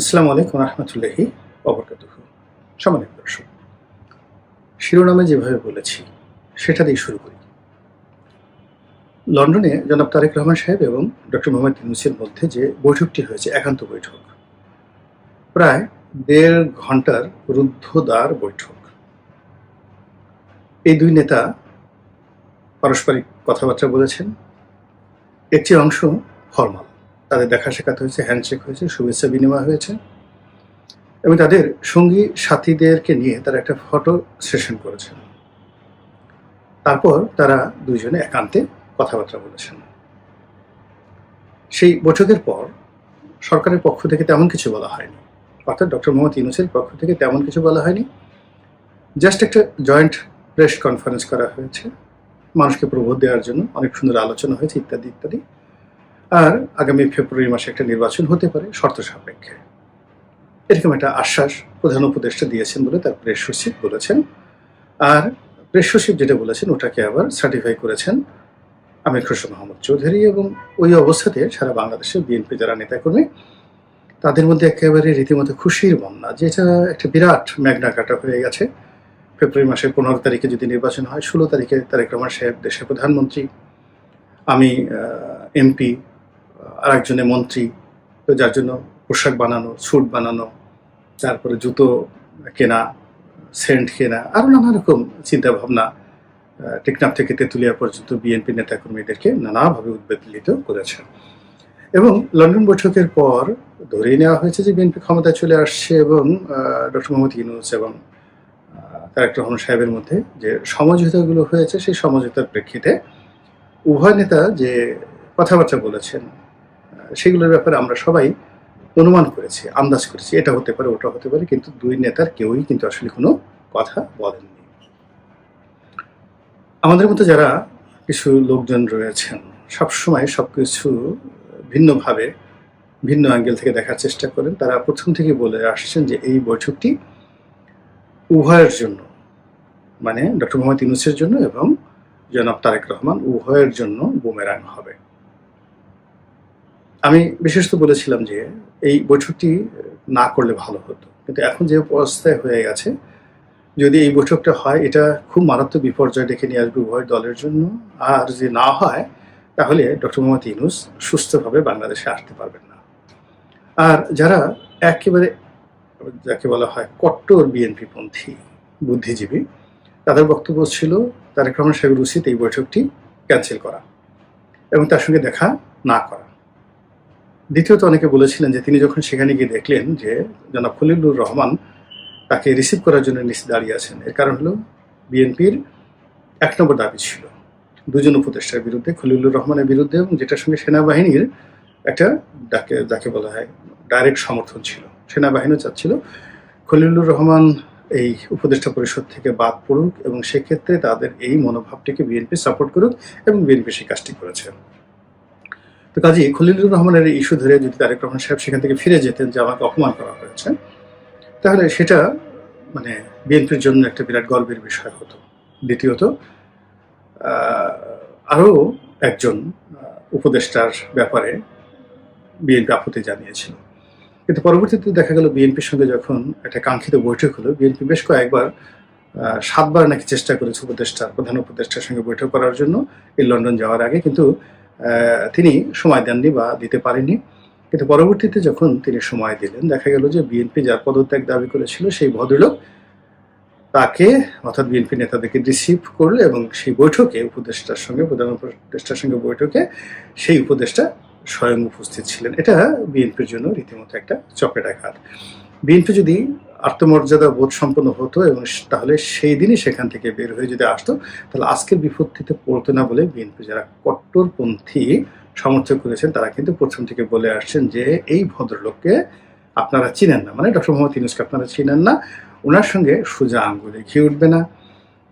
আসসালামু আলাইকুম রহমতুল্লাহি অবরকাত সম্মানিত দর্শক, শিরোনামে যেভাবে বলেছি, সেটা দিয়ে শুরু করি। লন্ডনে জনাব তারেক রহমান সাহেব এবং ডক্টর মোহাম্মদ ইউনুসের মধ্যে যে বৈঠকটি হয়েছে, একান্ত বৈঠক। প্রায় দেড় ঘণ্টার রুদ্ধদ্বার বৈঠক। এই দুই নেতা পারস্পরিক কথাবার্তা বলেছেন। একটি অংশ ফর্মাল। তাদের দেখা সাক্ষাৎ হয়েছে হ্যান্ডশেক হয়েছে, শুভেচ্ছা বিনিময় হয়েছে। এবং তাদের সঙ্গী সাথীদেরকে নিয়ে তারা একটা ফটো সেশন করেছেন। তারপর তারা দুইজনে একান্তে কথাবার্তা বলেছেন। সেই বৈঠকের পর সরকারের পক্ষ থেকে তেমন কিছু বলা হয়নি। অর্থাৎ ডক্টর মোহাম্মদ ইউনুসের পক্ষ থেকে তেমন কিছু বলা হয়নি। জাস্ট একটা জয়েন্ট প্রেস কনফারেন্স করা হয়েছে। মানুষকে প্রবোধ দেওয়ার জন্য অনেক সুন্দর আলোচনা হয়েছে, ইত্যাদি ইত্যাদি। আর আগামী ফেব্রুয়ারি মাসে একটা নির্বাচন হতে পারে, শর্ত সাপেক্ষে। এরকম একটা আশ্বাস প্রধান উপদেষ্টা দিয়েছেন বলে তার প্রেস সচিব বলেছেন। আর প্রেস সচিব যেটা বলেছেন, ওটাকে আবার সার্টিফাই করেছেন আমির খসরু মোহাম্মদ চৌধুরী এবং ওই অবস্থাতে সারা বাংলাদেশের বিএনপি যারা নেতাকর্মী, তাদের মধ্যে একেবারে রীতিমতো খুশির বন্যা যেটা একটা বিরাট ম্যাগনা কাটা হয়ে গেছে। ফেব্রুয়ারি মাসের পনেরো তারিখে যদি নির্বাচন হয়, ষোলো তারিখে তারেক রহমান সাহেব দেশের প্রধানমন্ত্রী, আমি এমপি আর একজনে মন্ত্রী, তো যার জন্য পোশাক বানানো, স্যুট বানানো, তারপরে জুতো কেনা, সেন্ট কেনা আরও নানা রকম চিন্তা ভাবনা টেকনাফ থেকে তেঁতুলিয়া পর্যন্ত বিএনপি নেতাকর্মীদেরকে নানাভাবে উদ্বেলিত করেছে। এবং লন্ডন বৈঠকের পর ধরেই নেওয়া হয়েছে যে বিএনপি ক্ষমতায় চলে আসছে এবং ডক্টর মোহাম্মদ ইউনুস এবং তারেক রহমান সাহেবের মধ্যে যে সমঝোতাগুলো হয়েছে, সেই সমঝোতার প্রেক্ষিতে উভয় নেতা যে কথাবার্তা বলেছেন সেগুলোর ব্যাপারে আমরা সবাই অনুমান করেছি, আন্দাজ করেছি, এটা হতে পারে, ওটা হতে পারে, কিন্তু দুই নেতার কেউই কিন্তু আসলে কোনো কথা বলেননি। আমাদের মতো যারা কিছু লোকজন রয়েছেন, সবসময় সব কিছু ভিন্নভাবে, ভিন্ন অ্যাঙ্গেল থেকে দেখার চেষ্টা করেন। তারা প্রথম থেকে বলে আসছেন যে এই বৈঠকটি উভয়ের জন্য মানে ডক্টর মোহাম্মদ ইউনুসের জন্য এবং জনাব তারেক রহমান, উভয়ের জন্য বুমেরাং হবে। আমি বিশেষত বলেছিলাম যে এই বৈঠকটি না করলে ভালো হতো। কিন্তু এখন যে অবস্থায় হয়ে গেছে, যদি এই বৈঠকটা হয়, এটা খুব মারাত্মক বিপর্যয় ডেকে নিয়ে আসবে উভয় দলের জন্য। আর যদি না হয়, তাহলে ডক্টর মোহাম্মদ ইউনুস সুস্থভাবে বাংলাদেশে আসতে পারবেন না। আর যারা একেবারে, যাকে বলা হয় কট্টর বিএনপি পন্থী বুদ্ধিজীবী, তাদের বক্তব্য ছিল, তারেক রহমান সাহেবের উচিত এই বৈঠকটি ক্যান্সেল করা এবং তার সঙ্গে দেখা না করা। দ্বিতীয়ত অনেকে বলেছিলেন যে তিনি যখন সেখানে গিয়ে দেখলেন যে জনাব খলিলুর রহমান তাকে রিসিভ করার জন্য নিচে দাঁড়িয়ে আছেন, এর কারণ হলো বিএনপির এক নম্বর দাবি ছিল দুজন উপদেষ্টার বিরুদ্ধে, খলিলুর রহমানের বিরুদ্ধে, এবং যেটার সঙ্গে সেনাবাহিনীর একটা ডাকে যাকে বলা হয় ডাইরেক্ট সমর্থন ছিল। সেনাবাহিনীও চাচ্ছিল খলিলুর রহমান এই উপদেষ্টা পরিষদ থেকে বাদ পড়ুক, এবং সেক্ষেত্রে তাদের এই মনোভাবটিকে বিএনপি সাপোর্ট করুক, এবং বিএনপি সেই কাজটি করেছে। তো কাজী খলিলুর রহমানের ইস্যু ধরে যদি তারেক রহমান সাহেব সেখান থেকে ফিরে যেতেন যে আমাকে অপমান করা হয়েছে, তাহলে সেটা মানে বিএনপির জন্য একটা বিরাট গর্বের বিষয় হতো। দ্বিতীয়ত আরও একজন উপদেষ্টার ব্যাপারে বিএনপি আপত্তি জানিয়েছিল। কিন্তু পরবর্তীতে দেখা গেল বিএনপির সঙ্গে যখন একটা কাঙ্ক্ষিত বৈঠক হলো, বিএনপি বেশ কয়েকবার সাতবার নাকি চেষ্টা করেছে উপদেষ্টা, প্রধান উপদেষ্টার সঙ্গে বৈঠক করার জন্য। এই লন্ডন যাওয়ার আগে কিন্তু তিনি সময় দেননি বা দিতে পারেননি। কিন্তু পরবর্তীতে যখন তিনি সময় দিলেন, দেখা গেল যে বিএনপি যার পদত্যাগ দাবি করেছিল, সেই ভদ্রলোক তাকে, অর্থাৎ বিএনপি নেতাদেরকে রিসিভ করল এবং সেই বৈঠকে উপদেষ্টার সঙ্গে, প্রধান উপদেষ্টার সঙ্গে বৈঠকে সেই উপদেষ্টা স্বয়ং উপস্থিত ছিলেন। এটা বিএনপির জন্য রীতিমতো একটা চপেট আঘাত বিএনপি যদি আত্মমর্যাদা বোধ সম্পন্ন হতো এবং তাহলে সেই দিনই সেখান থেকে বের হয়ে যদি আসতো, তাহলে আজকের বিপত্তিতে পড়তো না বলে বিএনপি যারা কট্টরপন্থী সমর্থক করেছেন, তারা কিন্তু প্রথম থেকে বলে আসছেন যে এই ভদ্রলোককে আপনারা চিনেন না। মানে ডক্টর মোহাম্মদ ইউনুসকে আপনারা চিনেন না। ওনার সঙ্গে সোজা আঙ্গুলে ঘি উঠবে না।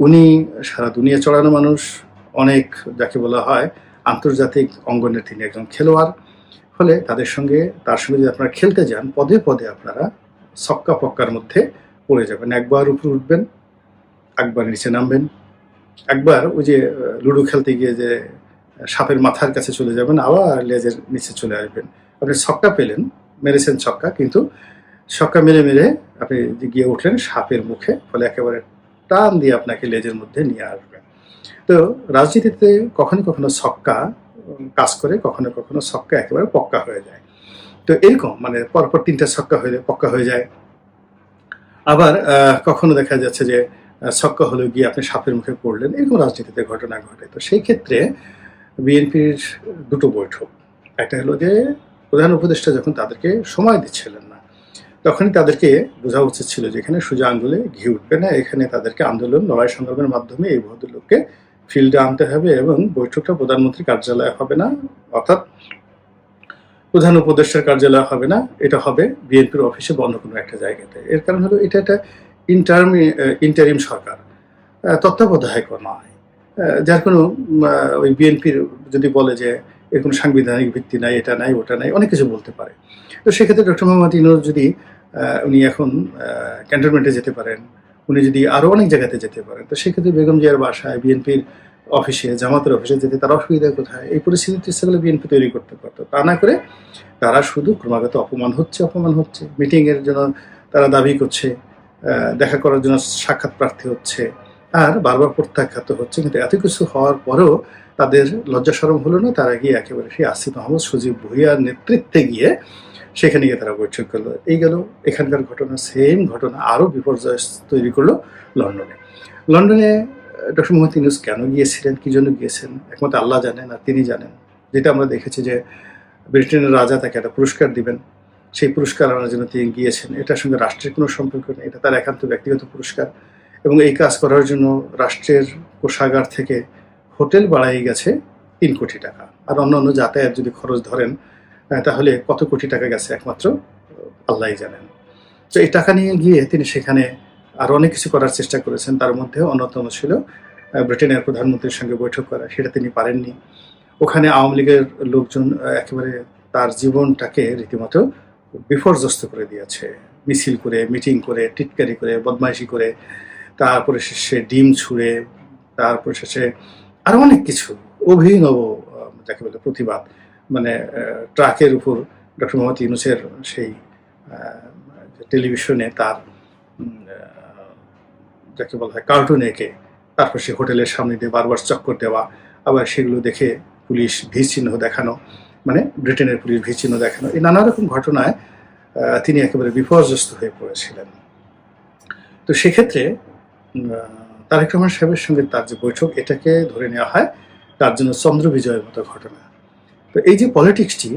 উনি সারা দুনিয়া চড়ানো মানুষ, অনেক যাকে বলা হয় আন্তর্জাতিক অঙ্গনের তিনি একজন খেলোয়াড়। ফলে তাদের সঙ্গে, তার সঙ্গে যদি আপনারা খেলতে যান, পদে পদে আপনারা সক্কা পক্কার মধ্যে পড়ে যাবেন একবার উপরে উঠবেন, একবার নিচে নামবেন। একবার ওই যে লুডো খেলতে গিয়ে যে সাপের মাথার কাছে চলে যাবেন, আবার লেজের নিচে চলে আসবেন। আপনি ছক্কা পেলেন, মেরেছেন ছক্কা, কিন্তু ছক্কা মেরে মেরে আপনি গিয়ে উঠলেন, সাপের মুখে, ফলে একেবারে টান দিয়ে আপনাকে লেজের মধ্যে নিয়ে আসবে। তো রাজনীতিতে কখনো কখনো ছক্কা কাজ করে, কখনো কখনো ছক্কা একেবারে পক্কা হয়ে যায়। তো এরকম মানে পরপর তিনটা ছক্কা হলে পক্কা হয়ে যায়। আবার কখনো দেখা যাচ্ছে যে ছক্কা হলে গিয়ে আপনি সাপের মুখে পড়লেন, এরকম রাজনীতিতে ঘটনা ঘটে। তো সেই ক্ষেত্রে বিএনপির দুটো বৈঠক। একটা হলো যে, প্রধান উপদেষ্টা যখন তাদেরকে সময় দিচ্ছিলেন না, তখনই তাদেরকে বোঝা উচিত ছিল যে, এখানে সোজা আঙ্গুলে ঘি উঠবে না, এখানে তাদেরকে আন্দোলন, লড়াই সংগ্রামের মাধ্যমে এই ভদ্রলোককে ফিল্ডে আনতে হবে এবং বৈঠকটা প্রধানমন্ত্রী কার্যালয়ে হবে না, অর্থাৎ প্রধান উপদেষ্টার কার্যালয় হবে না, এটা হবে বিএনপির অফিসে বন্ধ কোনো একটা জায়গাতে। এর কারণ হলো এটা একটা ইন্টার্ম ইন্টারিম সরকার। তত্ত্বাবধায়ক নয়। যার কোনো ওই বিএনপির যদি বলে যে এর কোনো সাংবিধানিক ভিত্তি নাই, এটা নাই, ওটা নাই, অনেক কিছু বলতে পারে। তো সেক্ষেত্রে ডক্টর মোহাম্মদ ইনুর যদি উনি এখন ক্যান্টনমেন্টে যেতে পারেন, উনি যদি আরও অনেক জায়গাতে যেতে পারেন, তো সেক্ষেত্রে বেগম জিয়ার বাসায় বিএনপির অফিসে, জামাতের অফিসে যেতে তার অসুবিধা কোথায়? এই পরিস্থিতি সেগুলো বিএনপি তৈরি করতে পারতো। তা না করে তারা শুধু ক্রমাগত অপমান হচ্ছে অপমান হচ্ছে। মিটিংয়ের জন্য তারা দাবি করছে দেখা করার জন্য সাক্ষাৎ প্রার্থী হচ্ছে। আর বারবার প্রত্যাখ্যাত হচ্ছে। কিন্তু এত কিছু হওয়ার পরেও তাদের লজ্জা সরম হলো না। তারা গিয়ে একেবারে সেই আসিফ মাহমুদ সজীব ভুইয়ার নেতৃত্বে গিয়ে সেখানে গিয়ে তারা বৈঠক করল। এই গেল এখানকার ঘটনা। সেম ঘটনা আরও বিপর্যয় তৈরি করল লন্ডনে। লন্ডনে ডক্টর মোহাম্মদ ইউনুস কেন গিয়েছিলেন? কি জন্য গিয়েছেন? একমাত্র আল্লাহ জানেন আর তিনি জানেন। যেটা আমরা দেখেছি যে ব্রিটেনের রাজা তাকে একটা পুরস্কার দিবেন। সেই পুরস্কার আনার জন্য তিনি গিয়েছেন। এটার সঙ্গে রাষ্ট্রের কোনো সম্পর্ক নেই। এটা তার একান্ত ব্যক্তিগত পুরস্কার। এবং এই কাজ করার জন্য রাষ্ট্রের কোষাগার থেকে হোটেল বাড়াই গেছে তিন কোটি টাকা। আর অন্য অন্য যাতায়াত যদি খরচ ধরেন তাহলে কত কোটি টাকা গেছে একমাত্র আল্লাহই জানেন। তো এই টাকা নিয়ে গিয়ে তিনি সেখানে আরও অনেক কিছু করার চেষ্টা করেছেন। তার মধ্যে অন্যতম ছিল ব্রিটেনের প্রধানমন্ত্রীর সঙ্গে বৈঠক করা। সেটা তিনি পারেননি। ওখানে আওয়ামী লীগের লোকজন একেবারে তার জীবনটাকে রীতিমতো বিপর্যস্ত করে দিয়েছে। মিছিল করে, মিটিং করে, টিটকারি করে, বদমাইশি করে, তারপরে শেষে ডিম ছুঁড়ে, তারপরে শেষে আরও অনেক কিছু, অভিনব যাকে বলে প্রতিবাদ। মানে ট্রাকের উপর ডক্টর মোহাম্মদ ইউনুসের সেই টেলিভিশনে তার যাকে বলা হয় কার্টুন এঁকে। তারপর সে হোটেলের সামনে দিয়ে বারবার চক্কর দেওয়া, আবার সেগুলো দেখে পুলিশ চিহ্ন দেখানো মানে ব্রিটেনের পুলিশ চিহ্ন দেখানো, এই নানা রকম ঘটনায় তিনি একেবারে বিপর্যস্ত হয়ে পড়েছিলেন। তো সেক্ষেত্রে তারেক রহমান সাহেবের সঙ্গে তার যে বৈঠক, এটাকে ধরে নেওয়া হয় তার জন্য চন্দ্র বিজয়ের মতো ঘটনা। তো এই যে পলিটিক্সটি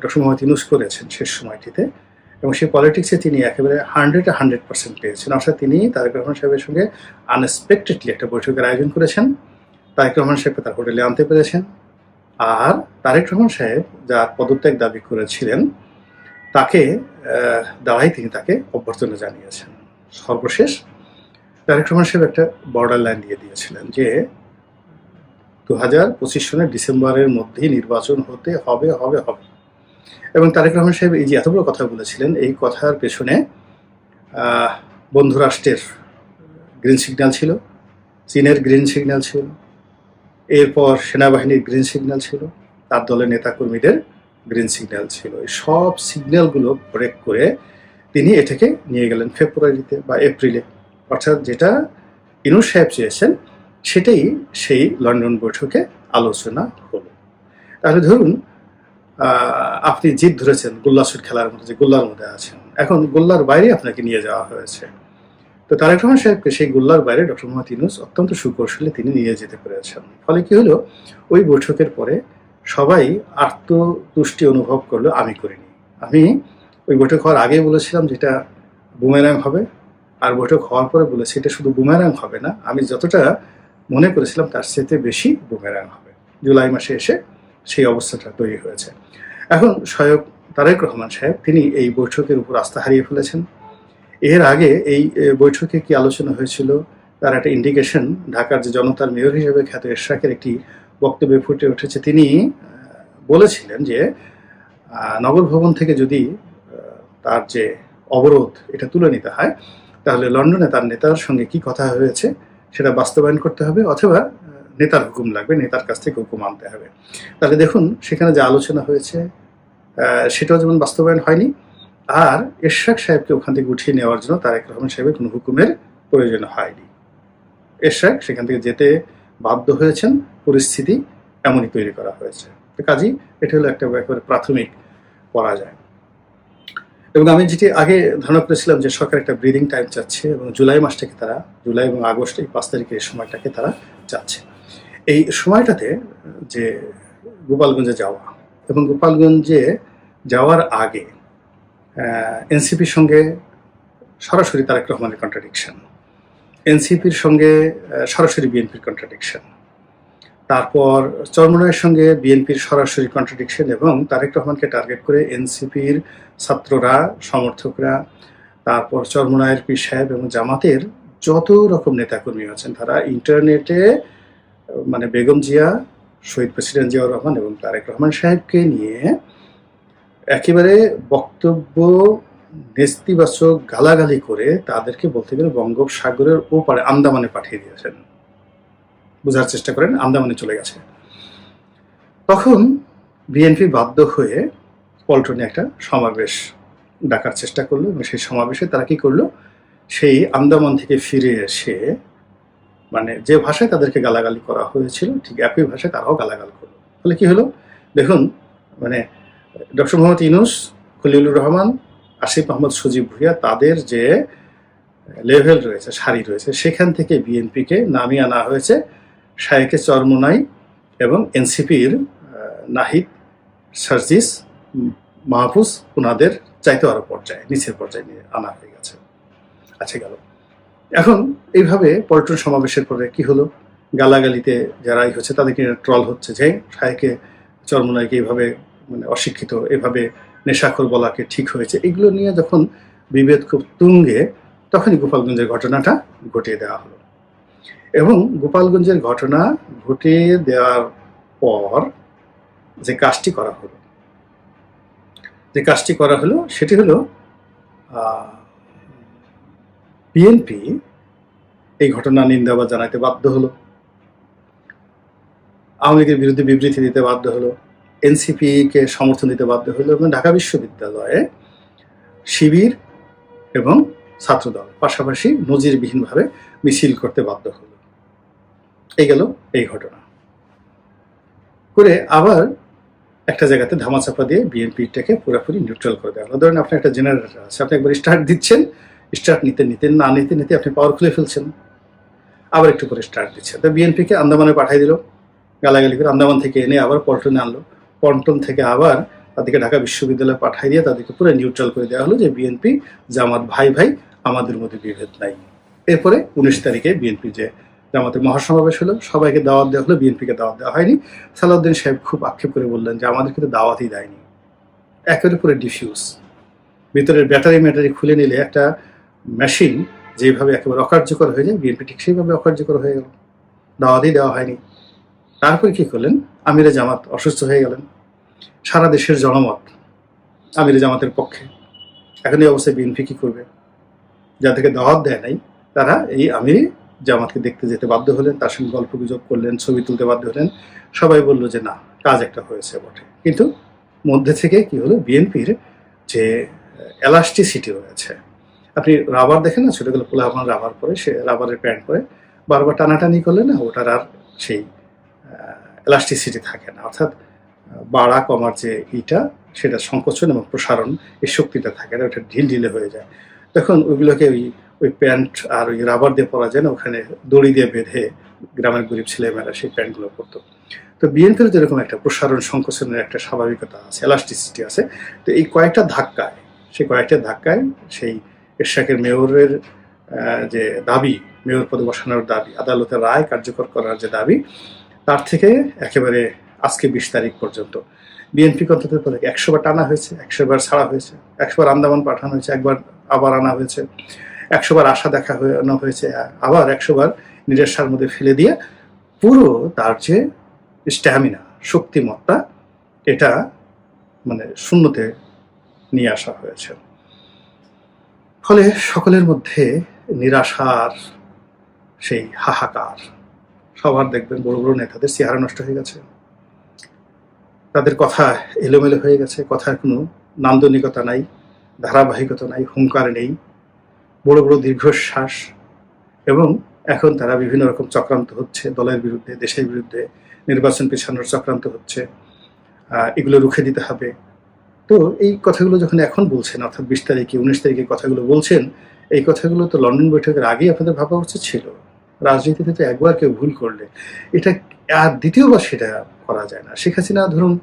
ডক্টর মোহাম্মদ ইউনুস করেছেন শেষ সময়টিতে এবং সেই পলিটিক্সে তিনি একেবারে হান্ড্রেড হান্ড্রেড পার্সেন্ট পেয়েছেন। অর্থাৎ তিনি তারেক রহমান সাহেবের সঙ্গে আনএক্সপেক্টেডলি একটা বৈঠকের আয়োজন করেছেন। তারেক রহমান সাহেবকে তার হোটেলে আনতে পেরেছেন। আর তারেক রহমান সাহেব যার পদত্যাগ দাবি করেছিলেন, তাকে দেওয়াই তিনি তাকে অভ্যর্থনা জানিয়েছেন। সর্বশেষ, তারেক রহমান সাহেব একটা বর্ডার লাইন দিয়ে দিয়েছিলেন যে দু হাজার পঁচিশ সনের ডিসেম্বরের মধ্যেই নির্বাচন হতে হবে হবে হবে। এবং তারেক রহমান সাহেব এই যে এত বড় কথা বলেছিলেন এই কথার পেছনে আহ, বন্ধু রাষ্ট্রের গ্রিন সিগন্যাল ছিল চীনের গ্রিন সিগন্যাল ছিল এরপর সেনাবাহিনীর গ্রিন সিগন্যাল ছিল তার দলের নেতাকর্মীদের গ্রিন সিগন্যাল ছিল। এই সব সিগন্যালগুলো ব্রেক করে তিনি এটাকে নিয়ে গেলেন ফেব্রুয়ারিতে বা এপ্রিলে অর্থাৎ যেটা ইনু সাহেব চেয়েছেন সেটাই সেই লন্ডন বৈঠকে আলোচনা হলো। তাহলে ধরুন আপনি জিদ ধরেছেন গোল্লাসুর খেলার মধ্যে, যে গোল্লার মধ্যে আছেন। এখন গোল্লার বাইরে আপনাকে নিয়ে যাওয়া হয়েছে। তো তারেক রহমান সাহেবকে সেই গোল্লার বাইরে ডক্টর মোহাম্মদ ইউনুস অত্যন্ত সুকৌশলে তিনি নিয়ে যেতে পেরেছেন। ফলে কি হলো? ওই বৈঠকের পরে সবাই আত্মতুষ্টি অনুভব করল, আমি করিনি। আমি ওই বৈঠক হওয়ার আগে বলেছিলাম যেটা বুমেরাং হবে। আর বৈঠক হওয়ার পরে বলেছি, এটা শুধু বুমেরাং হবে না, আমি যতটা মনে করেছিলাম তার চেয়ে বেশি বুমেরাং হবে। জুলাই মাসে এসে সেই অবস্থাটা তৈরি হয়েছে। এখন স্বয়ং তারেক রহমান সাহেব, তিনি এই বৈঠকের উপর আস্থা হারিয়ে ফেলেছেন। এর আগে এই বৈঠকে কি আলোচনা হয়েছিল, তার একটা ইন্ডিকেশন ঢাকার যে জনতার মেয়র হিসেবে খ্যাত এরশাকের একটি বক্তব্যে ফুটে উঠেছে। তিনি বলেছিলেন যে নগর ভবন থেকে যদি তার যে অবরোধ এটা তুলে নিতে হয়, তাহলে লন্ডনে তার নেতার সঙ্গে কি কথা হয়েছে সেটা বাস্তবায়ন করতে হবে, অথবা নেতার হুকুম লাগবে, নেতার কাছ থেকে হুকুম আনতে হবে। তাহলে দেখুন, সেখানে যে আলোচনা হয়েছে সেটাও যেমন বাস্তবায়ন হয়নি, আর এরশাক সাহেবকে ওখান থেকে উঠিয়ে নেওয়ার জন্য তারেক রহমান সাহেবের কোনো হুকুমের প্রয়োজন হয়নি। এরশাক সেখান থেকে যেতে বাধ্য হয়েছেন, পরিস্থিতি এমনই তৈরি করা হয়েছে। তো কাজেই এটা হলো একটা একেবারে প্রাথমিক পরাজয়। এবং আমি যেটি আগে ধারণা করেছিলাম যে সরকার একটা ব্রিদিং টাইম চাচ্ছে, এবং জুলাই মাসটাকে তারা, জুলাই এবং আগস্ট এই পাঁচ তারিখের সময়টাকে তারা চাচ্ছে। এই সময়টাতে যে গোপালগঞ্জে যাওয়া এবং গোপালগঞ্জে যাওয়ার আগে এনসিপির সঙ্গে সরাসরি তারেক রহমানের কন্ট্রাডিকশন এনসিপির সঙ্গে সরাসরি বিএনপির কন্ট্রাডিকশন তারপর চরমনায়ের সঙ্গে বিএনপির সরাসরি কন্ট্রাডিকশন এবং তারেক রহমানকে টার্গেট করে এনসিপির ছাত্ররা, সমর্থকরা, তারপর চরমনায়ের পীর সাহেব এবং জামাতের যত রকম নেতাকর্মী আছেন, তারা ইন্টারনেটে মানে বেগম জিয়া, শহীদ প্রেসিডেন্ট জিয়াউর রহমান এবং তারেক রহমান সাহেবকে নিয়ে একেবারে বক্তব্য নেস্তিবাচক গালাগালি করে তাদেরকে বলতে গেলে বঙ্গোপসাগরের ওপারে আন্দামানে পাঠিয়ে দিয়েছেন। বোঝার চেষ্টা করেন, আন্দামানে চলে গেছে। তখন বিএনপি বাধ্য হয়ে পল্টনে একটা সমাবেশ ডাকার চেষ্টা করল এবং সেই সমাবেশে তারা কি করল? সেই আন্দামান থেকে ফিরে এসে মানে যে ভাষায় তাদেরকে গালাগালি করা হয়েছিল, ঠিক একই ভাষায় তারাও গালাগাল করল। ফলে কি হলো? দেখুন মানে ডক্টর মোহাম্মদ ইনুস খলিলুর রহমান, আসিফ মোহাম্মদ সজীব ভুইয়া, তাদের যে লেভেল রয়েছে, সারি রয়েছে, সেখান থেকে বিএনপিকে নামিয়ে আনা হয়েছে শায়েকে চরমোনাই এবং এনসিপির নাহিদ সার্জিস, মাহফুজ ওনাদের চাইতে আরও পর্যায়ে, নিচের পর্যায়ে নিয়ে আনা হয়ে গেছে। আচ্ছা গেল। এখন এইভাবে পর্যটন সমাবেশের পরে কি হলো? গালাগালিতে যারাই হচ্ছে তাদেরকে ট্রল হচ্ছে যে শায়েকে চরমোনাইকে এইভাবে মানে অশিক্ষিত, এভাবে নেশাখোর বলাকে ঠিক হয়েছে। এগুলো নিয়ে যখন বিভেদ খুব তুঙ্গে, তখনই গোপালগঞ্জের ঘটনাটা ঘটিয়ে দেওয়া হলো। এবং গোপালগঞ্জের ঘটনা ঘটিয়ে দেওয়ার পর যে কাজটি করা হলো, যে কাজটি করা হলো, সেটি হলো বিএনপি এই ঘটনা নিন্দা বা জানাতে বাধ্য হলো। আওয়ামী লীগের বিরুদ্ধে বিবৃতি দিতে বাধ্য হলো। এনসিপি কে সমর্থন দিতে বাধ্য হলো এবং ঢাকা বিশ্ববিদ্যালয়ে শিবির এবং ছাত্রদল পাশাপাশি নজিরবিহীনভাবে মিছিল করতে বাধ্য হলো। এই গেল এই ঘটনা। করে আবার একটা জায়গাতে ধামাচাপা দিয়ে বিএনপিটাকে পুরোপুরি নিউট্রাল করে দেওয়া হলো। ধরেন আপনার একটা জেনারেটর আছে আপনি একবার স্টার্ট দিচ্ছেন স্টার্ট নিতে নিতে না নিতে নিতে আপনি পাওয়ার খুলে ফেলছেন। আবার একটু করে স্টার্ট দিচ্ছে। তো বিএনপিকে আন্দামানে পাঠিয়ে দিল, গালাগালি করে আন্দামান থেকে এনে আবার পল্টনে আনলো। পল্টন থেকে আবার তাদেরকে ঢাকা বিশ্ববিদ্যালয়ে পাঠিয়ে দিয়ে তাদেরকে পুরো নিউট্রাল করে দেওয়া হলো যে বিএনপি জামাত ভাই ভাই, আমাদের মধ্যে বিভেদ নাই। এরপরে উনিশ তারিখে বিএনপি যে জামাতের মহাসমাবেশ হলো, সবাইকে দাওয়াত দেওয়া হলো বিএনপিকে দাওয়াত দেওয়া হয়নি। সালাউদ্দিন সাহেব খুব আক্ষেপ করে বললেন যে আমাদেরকে তো দাওয়াতই দেয়নি। একেবারে পুরো ডিফিউজ ভিতরের ব্যাটারি ম্যাটারি খুলে নিলে একটা মেশিন যেভাবে একেবারে অকার্যকর হয়ে যায় বিএনপি ঠিক সেইভাবে অকার্যকর হয়ে গেল। দাওয়াতই দেওয়া হয়নি। তারপরে কি করলেন? আমিরে জামাত অসুস্থ হয়ে গেলেন। সারা দেশের জনমত আমিরে জামাতের পক্ষে। এখন এই অবস্থায় বিএনপি কি করবে? যাদেরকে দাওয়াত দেয় নাই, তারা এই আমিরি জামাতকে দেখতে যেতে বাধ্য হলেন, তার সঙ্গে গল্প গুজব করলেন, ছবি তুলতে বাধ্য হলেন। সবাই বলল যে, না, কাজ একটা হয়েছে বটে। কিন্তু মধ্যে থেকে কি হলো? বিএনপির যে এলাস্টিসিটি রয়েছে আপনি রাবার দেখেন না? ছোটগুলো আপনার রাবার পরে, সে রাবারের প্যান্ট পরে। বারবার টানাটানি করলে না ওটার আর সেই এলাস্টিসিটি থাকে না। অর্থাৎ বাড়া কমার যে ইটা, সেটা সংকোচন এবং প্রসারণ এই শক্তিটা থাকে না, ওটা ঢিল ঢিলে হয়ে যায়। তখন ওইগুলোকে ওই ওই প্যান্ট আর ওই রাবার দিয়ে পরা যায় না, ওখানে দড়ি দিয়ে বেঁধে গ্রামের গরিব ছেলেমেয়েরা সেই প্যান্টগুলো পরতো। তো বিএনপির যেরকম একটা প্রসারণ, সংকোচনের একটা স্বাভাবিকতা আছে এলাস্টিসিটি আছে, তো এই কয়েকটা ধাক্কায়, সেই কয়েকটা ধাক্কায় সেই এরশাকের মেয়রের যে দাবি, মেয়র পদে বসানোর দাবি, আদালতের রায় কার্যকর করার যে দাবি, তার থেকে একেবারে আজকে বিশ তারিখ পর্যন্ত। বিএনপি অন্তত পরে একশো বার টানা হয়েছে, একশো বার ছাড়া হয়েছে, একশো বার আন্দামান পাঠানো হয়েছে, একবার আবার আনা হয়েছে, একশো বার আশা দেখা হয়ে- হয়েছে, আবার একশো বার মধ্যে ফেলে দিয়ে পুরো তার যে স্ট্যামিনা, শক্তিমত্তা, এটা মানে শূন্যতে নিয়ে আসা হয়েছে। ফলে সকলের মধ্যে নিরাশার সেই হাহাকার। সবার দেখবেন বড় বড় নেতাদের চেহারা নষ্ট হয়ে গেছে। তাদের কথা এলোমেলো হয়ে গেছে, কথার কোনো নান্দনিকতা নাই, ধারাবাহিকতা নাই, হুঙ্কার নেই। বড় বড় দীর্ঘশ্বাস এবং এখন তারা বিভিন্ন রকম চক্রান্ত হচ্ছে, দলের বিরুদ্ধে, দেশের বিরুদ্ধে, নির্বাচন পেছানোর চক্রান্ত হচ্ছে। এগুলো রুখে দিতে হবে। তো এই কথাগুলো যখন এখন বলছেন, অর্থাৎ বিশ তারিখে, উনিশ তারিখে কথাগুলো বলছেন, এই কথাগুলো তো লন্ডন বৈঠকের আগেই আপনাদের ভাবা উচিত ছিল। রাজনীতিতে তো একবার কেউ ভুল করলে। এটা আর দ্বিতীয়বার সেটা করা যায় না। শেখ হাসিনা ধরুন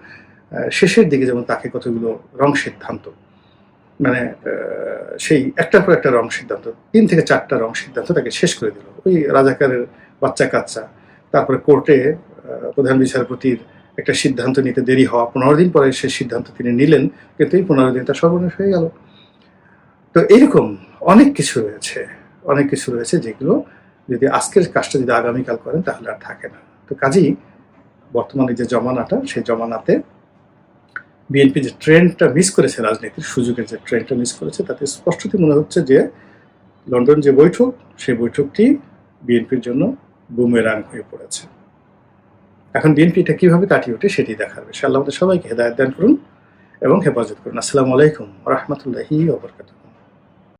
শেষের দিকে যেমন তাকে কতগুলো রং সিদ্ধান্ত মানে সেই একটার পর একটা রং সিদ্ধান্ত, তিন থেকে চারটা রং সিদ্ধান্ত তাকে শেষ করে দিল। ওই রাজাকারের বাচ্চা কাচ্চা তারপরে কোর্টে প্রধান বিচারপতির একটা সিদ্ধান্ত নিতে দেরি হওয়া, পনেরো দিন পরে সেই সিদ্ধান্ত তিনি নিলেন, কিন্তু এই পনেরো দিনটা সর্বনাশ হয়ে গেল। তো এইরকম অনেক কিছু রয়েছে, অনেক কিছু রয়েছে যেগুলো যদি আজকের কাজটা যদি আগামীকাল করেন তাহলে আর থাকে না। তো কাজেই বর্তমানে যে জমানাটা, সেই জমানাতে বিএনপি যে ট্রেন্ডটা মিস করেছে, রাজনীতির সুযোগের যে ট্রেন্ডটা মিস করেছে, তাতে স্পষ্টতই মনে হচ্ছে যে লন্ডন যে বৈঠক, সেই বৈঠকটি বিএনপির জন্য বুমেরাং হয়ে পড়েছে। এখন বিএনপি এটা কীভাবে কাটিয়ে ওঠে সেটি দেখাবে সে আল্লাহ সবাইকে হেদায়ত দান করুন এবং হেফাজত করুন। আসসালামু আলাইকুম রহমতুল্লাহি ওবরকাতুহ